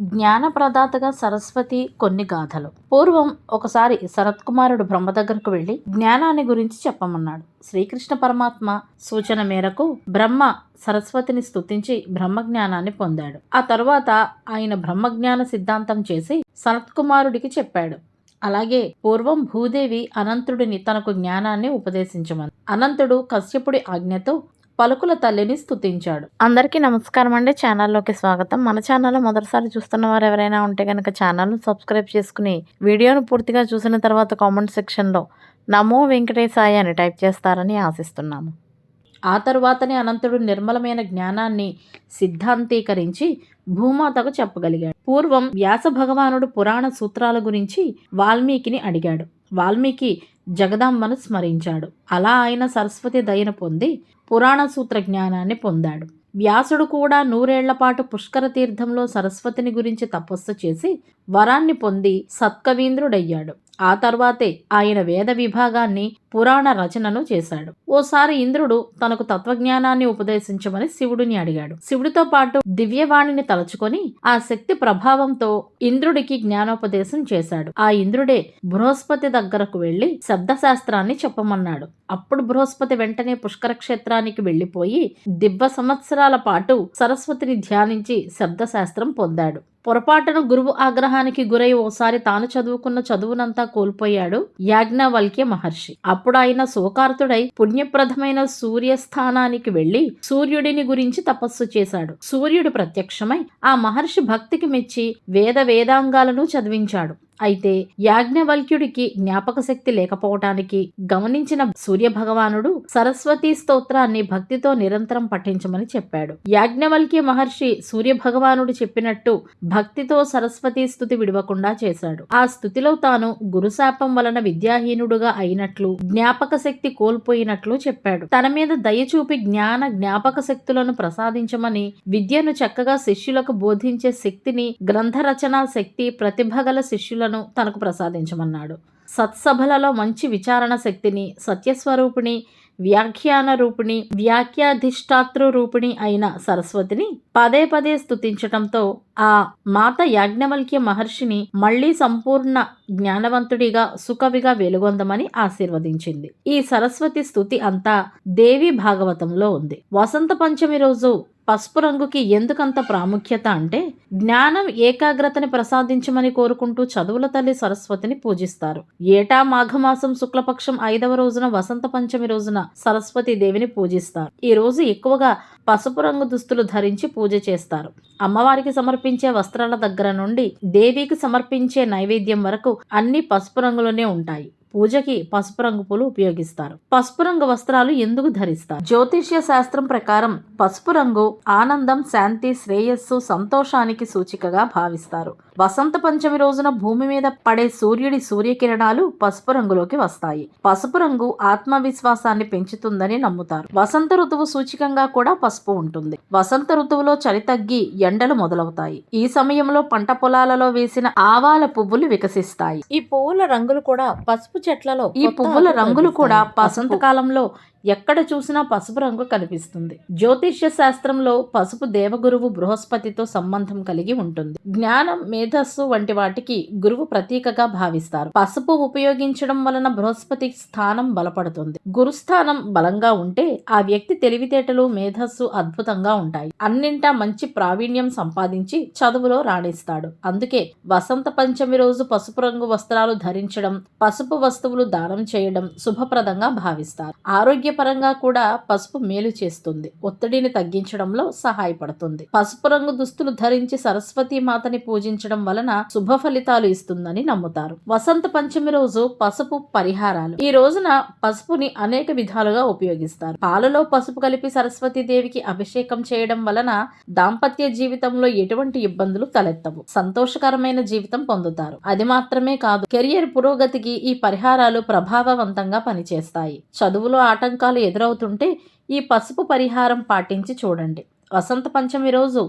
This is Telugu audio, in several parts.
జ్ఞాన ప్రదాతగా సరస్వతి కొన్ని గాథలు. పూర్వం ఒకసారి శరత్కుమారుడు బ్రహ్మ దగ్గరకు వెళ్ళి జ్ఞానాన్ని గురించి చెప్పమన్నాడు. శ్రీకృష్ణ పరమాత్మ సూచన మేరకు బ్రహ్మ సరస్వతిని స్తుతించి బ్రహ్మజ్ఞానాన్ని పొందాడు. ఆ తరువాత ఆయన బ్రహ్మజ్ఞాన సిద్ధాంతం చేసి శరత్కుమారుడికి చెప్పాడు. అలాగే పూర్వం భూదేవి అనంతుడిని తనకు జ్ఞానాన్ని ఉపదేశించమని. అనంతుడు కశ్యపుడి ఆజ్ఞతో పలుకుల తల్లిని స్తుతించాడు. అందరికీ నమస్కారం అండి. ఛానల్లోకి స్వాగతం. మన ఛానల్ మొదటిసారి చూస్తున్న వారు ఎవరైనా ఉంటే కనుక ఛానల్ను సబ్స్క్రైబ్ చేసుకుని వీడియోను పూర్తిగా చూసిన తర్వాత కామెంట్ సెక్షన్లో నమో వెంకటేశాయ అని టైప్ చేస్తారని ఆశిస్తున్నాము. ఆ తరువాతనే అనంతుడు నిర్మలమైన జ్ఞానాన్ని సిద్ధాంతీకరించి భూమాతకు చెప్పగలిగాడు. పూర్వం వ్యాస భగవానుడు పురాణ సూత్రాల గురించి వాల్మీకిని అడిగాడు. వాల్మీకి జగదాంబను స్మరించాడు. అలా ఆయన సరస్వతి దయను పొంది పురాణ సూత్ర జ్ఞానాన్ని పొందాడు. వ్యాసుడు కూడా నూరేళ్ళ పాటు పుష్కర తీర్థంలో సరస్వతిని గురించి తపస్సు చేసి వరాన్ని పొంది సత్కవీంద్రుడయ్యాడు. ఆ తర్వాతే ఆయన వేద విభాగాన్ని పురాణ రచనను చేశాడు. ఓసారి ఇంద్రుడు తనకు తత్వజ్ఞానాన్ని ఉపదేశించమని శివుడిని అడిగాడు. శివుడితో పాటు దివ్యవాణిని తలుచుకొని ఆ శక్తి ప్రభావంతో ఇంద్రుడికి జ్ఞానోపదేశం చేశాడు. ఆ ఇంద్రుడే బృహస్పతి దగ్గరకు వెళ్ళి శబ్దశాస్త్రాన్ని చెప్పమన్నాడు. అప్పుడు బృహస్పతి వెంటనే పుష్కర క్షేత్రానికి వెళ్ళిపోయి దిబ్బ సంవత్సరాల పాటు సరస్వతిని ధ్యానించి శబ్దశాస్త్రం పొందాడు. పొరపాటున గురువు ఆగ్రహానికి గురై ఓసారి తాను చదువుకున్న చదువునంతా కోల్పోయాడు యాజ్ఞవల్క్య మహర్షి. అప్పుడు ఆయన శోకార్తుడై పుణ్యప్రదమైన సూర్యస్థానానికి వెళ్ళి సూర్యుడిని గురించి తపస్సు చేశాడు. సూర్యుడు ప్రత్యక్షమై ఆ మహర్షి భక్తికి మెచ్చి వేద వేదాంగాలను చదివించాడు. అయితే యాజ్ఞవల్క్యుడికి జ్ఞాపక శక్తి లేకపోవటానికి గమనించిన సూర్య భగవానుడు సరస్వతి స్తోత్రాన్ని భక్తితో నిరంతరం పఠించమని చెప్పాడు. యాజ్ఞవల్క్య మహర్షి సూర్య భగవానుడు చెప్పినట్టు భక్తితో సరస్వతి స్థుతి విడవకుండా చేశాడు. ఆ స్థుతిలో తాను గురుశాపం వలన విద్యాహీనుడుగా అయినట్లు జ్ఞాపక శక్తి కోల్పోయినట్లు చెప్పాడు. తన మీద దయ చూపి జ్ఞాన జ్ఞాపక శక్తులను ప్రసాదించమని విద్యను చక్కగా శిష్యులకు బోధించే శక్తిని గ్రంథ రచనా శక్తి ప్రతిభగల శిష్యులను తనకు ప్రసాదించమన్నాడు. సత్సభలలో మంచి విచారణ శక్తిని సత్యస్వరూపిణి వ్యాఖ్యాన రూపిణి వ్యాఖ్యాధిష్టాతృ రూపిణి అయిన సరస్వతిని పదే పదే స్థుతించటంతో ఆ మాత యాజ్ఞవల్క్య మహర్షిని మళ్ళీ సంపూర్ణ జ్ఞానవంతుడిగా సుకవిగా వెలుగొందమని ఆశీర్వదించింది. ఈ సరస్వతి స్థుతి అంతా దేవి భాగవతంలో ఉంది. వసంత పంచమి రోజు పసుపు రంగుకి ఎందుకంత ప్రాముఖ్యత అంటే జ్ఞానం ఏకాగ్రతని ప్రసాదించమని కోరుకుంటూ చదువుల తల్లి సరస్వతిని పూజిస్తారు. ఏటా మాఘమాసం శుక్లపక్షం ఐదవ రోజున వసంత పంచమి రోజున సరస్వతి దేవిని పూజిస్తారు. ఈ రోజు ఎక్కువగా పసుపు రంగు దుస్తులు ధరించి పూజ చేస్తారు. అమ్మవారికి సమర్పించే వస్త్రాల దగ్గర నుండి దేవికి సమర్పించే నైవేద్యం వరకు అన్ని పసుపు రంగులోనే ఉంటాయి. పూజకి పసుపు రంగు పూలు ఉపయోగిస్తారు. పసుపు రంగు వస్త్రాలు ఎందుకు ధరిస్తారు? జ్యోతిష్య శాస్త్రం ప్రకారం పసుపు రంగు ఆనందం శాంతి శ్రేయస్సు సంతోషానికి సూచికగా భావిస్తారు. వసంత పంచమి రోజున భూమి మీద పడే సూర్యుడి సూర్యకిరణాలు పసుపు రంగులోకి వస్తాయి. పసుపు రంగు ఆత్మవిశ్వాసాన్ని పెంచుతుందని నమ్ముతారు. వసంత ఋతువు సూచికంగా కూడా పసుపు ఉంటుంది. వసంత ఋతువులో చలి తగ్గి ఎండలు మొదలవుతాయి. ఈ సమయంలో పంట పొలాలలో వేసిన ఆవాల పువ్వులు వికసిస్తాయి. ఈ పువ్వుల రంగులు కూడా పసుపు చెట్లలో ఈ పువ్వుల రంగులు కూడా వసంత కాలంలో ఎక్కడ చూసినా పసుపు రంగు కనిపిస్తుంది. జ్యోతిష్య శాస్త్రంలో పసుపు దేవగురువు బృహస్పతితో సంబంధం కలిగి ఉంటుంది. జ్ఞానం మేధస్సు వంటి వాటికి గురువు ప్రతీకగా భావిస్తారు. పసుపు ఉపయోగించడం వలన బృహస్పతి స్థానం బలపడుతుంది. గురుస్థానం బలంగా ఉంటే ఆ వ్యక్తి తెలివితేటలు మేధస్సు అద్భుతంగా ఉంటాయి. అన్నింటా మంచి ప్రావీణ్యం సంపాదించి చదువులో రాణిస్తాడు. అందుకే వసంత పంచమి రోజు పసుపు రంగు వస్త్రాలు ధరించడం పసుపు వస్తువులు దానం చేయడం శుభప్రదంగా భావిస్తారు. ఆరోగ్య ఆరోగ్యపరంగా కూడా పసుపు మేలు చేస్తుంది. ఒత్తిడిని తగ్గించడంలో సహాయపడుతుంది. పసుపు రంగు దుస్తులు ధరించి సరస్వతి మాతని పూజించడం వలన శుభ ఫలితాలు ఇస్తుందని నమ్ముతారు. వసంత పంచమి రోజు పసుపు పరిహారాలు. ఈ రోజున పసుపుని అనేక విధాలుగా ఉపయోగిస్తారు. పాలలో పసుపు కలిపి సరస్వతి దేవికి అభిషేకం చేయడం వలన దాంపత్య జీవితంలో ఎటువంటి ఇబ్బందులు తలెత్తవు. సంతోషకరమైన జీవితం పొందుతారు. అది మాత్రమే కాదు కెరియర్ పురోగతికి ఈ పరిహారాలు ప్రభావవంతంగా పనిచేస్తాయి. చదువులో ఆటంకాలు ఎదురవుతుంటే ఈ పసుపు పరిహారం పాటించి చూడండి. వసంత పంచమి రోజు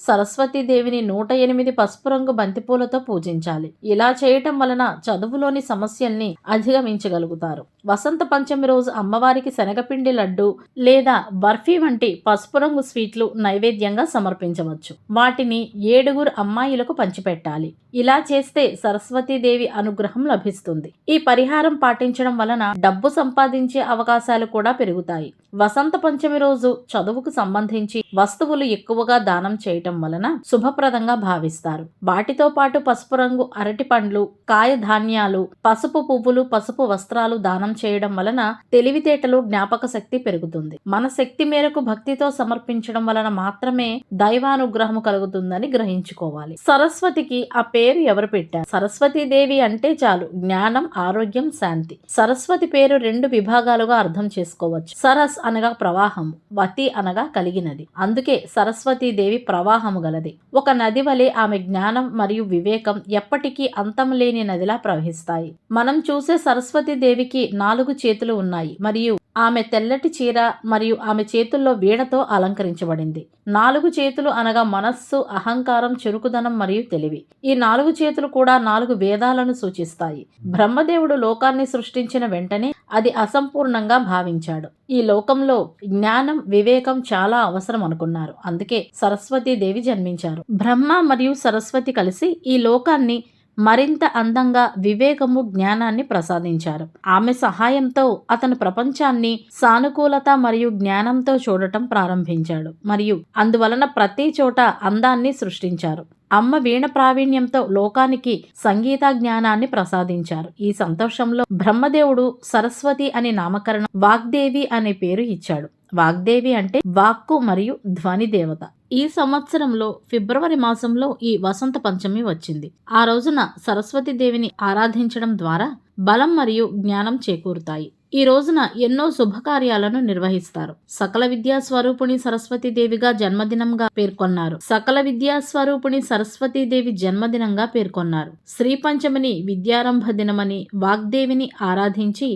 సరస్వతీదేవిని నూట ఎనిమిది పసుపు రంగు బంతిపూలతో పూజించాలి. ఇలా చేయటం వలన చదువులోని సమస్యల్ని అధిగమించగలుగుతారు. వసంత పంచమి రోజు అమ్మవారికి శనగపిండి లడ్డు లేదా బర్ఫీ వంటి పసుపు రంగు స్వీట్లు నైవేద్యంగా సమర్పించవచ్చు. వాటిని ఏడుగురు అమ్మాయిలకు పంచిపెట్టాలి. ఇలా చేస్తే సరస్వతీదేవి అనుగ్రహం లభిస్తుంది. ఈ పరిహారం పాటించడం వలన డబ్బు సంపాదించే అవకాశాలు కూడా పెరుగుతాయి. వసంత పంచమి రోజు చదువుకు సంబంధించి వస్తువులు ఎక్కువగా దానం చేయడం చేయటం వలన శుభప్రదంగా భావిస్తారు. వాటితో పాటు పసుపు రంగు అరటి పండ్లు కాయ ధాన్యాలు పసుపు పువ్వులు పసుపు వస్త్రాలు దానం చేయడం వలన తెలివితేటలు జ్ఞాపక శక్తి పెరుగుతుంది. మన శక్తి మేరకు భక్తితో సమర్పించడం వలన మాత్రమే దైవానుగ్రహము కలుగుతుందని గ్రహించుకోవాలి. సరస్వతికి ఆ పేరు ఎవరు పెట్టారు? సరస్వతీదేవి అంటే చాలు జ్ఞానం ఆరోగ్యం శాంతి. సరస్వతి పేరు రెండు విభాగాలుగా అర్థం చేసుకోవచ్చు. సరస్ అనగా ప్రవాహం వతి అనగా కలిగినది. అందుకే సరస్వతీదేవి ప్రవాహము గలది. ఒక నది వలె ఆమె జ్ఞానం మరియు వివేకం ఎప్పటికీ అంతం లేని నదిలా ప్రవహిస్తాయి. మనం చూసే సరస్వతి దేవికి నాలుగు చేతులు ఉన్నాయి మరియు ఆమె తెల్లటి చీర మరియు ఆమె చేతుల్లో వీణతో అలంకరించబడింది. నాలుగు చేతులు అనగా మనస్సు అహంకారం చురుకుదనం మరియు తెలివి. ఈ నాలుగు చేతులు కూడా నాలుగు వేదాలను సూచిస్తాయి. బ్రహ్మదేవుడు లోకాన్ని సృష్టించిన వెంటనే అది అసంపూర్ణంగా భావించాడు. ఈ లోకంలో జ్ఞానం వివేకం చాలా అవసరం అనుకున్నారు. అందుకే సరస్వతీదేవి జన్మించారు. బ్రహ్మ మరియు సరస్వతి కలిసి ఈ లోకాన్ని మరింత అందంగా వివేకము జ్ఞానాన్ని ప్రసాదించారు. ఆమె సహాయంతో అతను ప్రపంచాన్ని సానుకూలత మరియు జ్ఞానంతో చూడటం ప్రారంభించాడు. మరియు అందువలన ప్రతి చోట అందాన్ని సృష్టించారు. అమ్మ వీణ ప్రావీణ్యంతో లోకానికి సంగీత జ్ఞానాన్ని ప్రసాదించారు. ఈ సంతోషంలో బ్రహ్మదేవుడు సరస్వతి అనే నామకరణం వాగ్దేవి అనే పేరు ఇచ్చాడు. వాగ్దేవి అంటే వాక్కు మరియు ధ్వని దేవత. ఈ సంవత్సరంలో ఫిబ్రవరి మాసంలో ఈ వసంత పంచమి వచ్చింది. ఆ రోజున సరస్వతి దేవిని ఆరాధించడం ద్వారా బలం మరియు జ్ఞానం చేకూరుతాయి. ఈ రోజున ఎన్నో శుభకార్యాలను నిర్వహిస్తారు. సకల విద్యా స్వరూపుణి సరస్వతీదేవిగా జన్మదినంగా పేర్కొన్నారు. సకల విద్యా స్వరూపుణి సరస్వతీదేవి జన్మదినంగా పేర్కొన్నారు. శ్రీ పంచమిని విద్యారంభ దినమని వాగ్దేవిని ఆరాధించి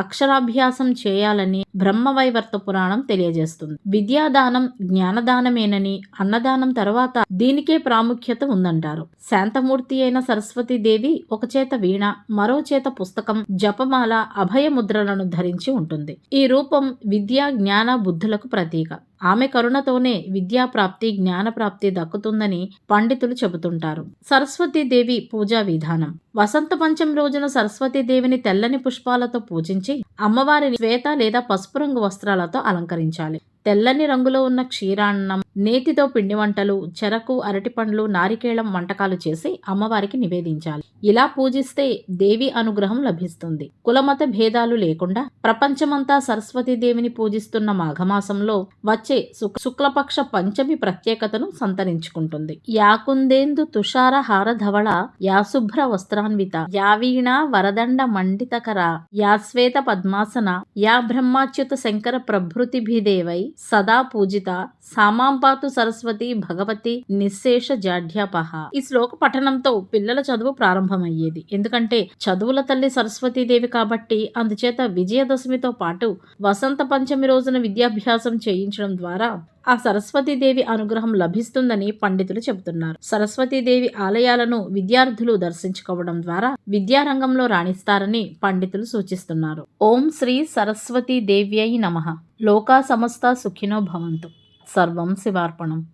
అక్షరాభ్యాసం చేయాలని బ్రహ్మవైవర్త పురాణం తెలియజేస్తుంది. విద్యాదానం జ్ఞానదానమేనని అన్నదానం తర్వాత దీనికే ప్రాముఖ్యత ఉందంటారు. శాంతమూర్తి అయిన సరస్వతీదేవి ఒక చేత వీణ మరో చేత పుస్తకం జపమాల అభయముద్రలను ధరించి ఉంటుంది. ఈ రూపం విద్యా జ్ఞాన బుద్ధులకు ప్రతీక. ఆమె కరుణతోనే విద్యాప్రాప్తి జ్ఞానప్రాప్తి దక్కుతుందని పండితులు చెబుతుంటారు. సరస్వతీదేవి పూజా విధానం. వసంత పంచం రోజున సరస్వతీదేవిని తెల్లని పుష్పాలతో పూజించి అమ్మవారిని శ్వేత లేదా పసుపు రంగు వస్త్రాలతో అలంకరించాలి. తెల్లని రంగులో ఉన్న క్షీరాన్నం నేతితో పిండి వంటలు చెరకు అరటిపండ్లు నారికేళం వంటకాలు చేసి అమ్మవారికి నివేదించాలి. ఇలా పూజిస్తే దేవి అనుగ్రహం లభిస్తుంది. కులమత భేదాలు లేకుండా ప్రపంచమంతా సరస్వతీదేవిని పూజిస్తున్న మాఘమాసంలో వచ్చే శుక్లపక్ష పంచమి ప్రత్యేకతను సంతరించుకుంటుంది. యాకుందేందు తుషార హారధవళ యాశుభ్ర వస్త్రాన్విత యావీణ వరదండ మండితకర యాశ్వేత పద్మాసన యా బ్రహ్మాచ్యుత శంకర ప్రభృతిభిదేవై సదా పూజిత సామాంపాతు సరస్వతి భగవతి నిశేష జాడ్యాపహ ఈ శ్లోక పఠనంతో పిల్లల చదువు ప్రారంభమయ్యేది. ఎందుకంటే చదువుల తల్లి సరస్వతీదేవి కాబట్టి అందుచేత విజయదశమితో పాటు వసంత పంచమి రోజున విద్యాభ్యాసం చేయించడం ద్వారా ఆ సరస్వతీదేవి అనుగ్రహం లభిస్తుందని పండితులు చెబుతున్నారు. సరస్వతీదేవి ఆలయాలను విద్యార్థులు దర్శించుకోవడం ద్వారా విద్యారంగంలో రాణిస్తారని పండితులు సూచిస్తున్నారు. ఓం శ్రీ సరస్వతీ దేవ్యై నమ. లోకా సమస్త సుఖినో భవంతు. సర్వం శివార్పణం.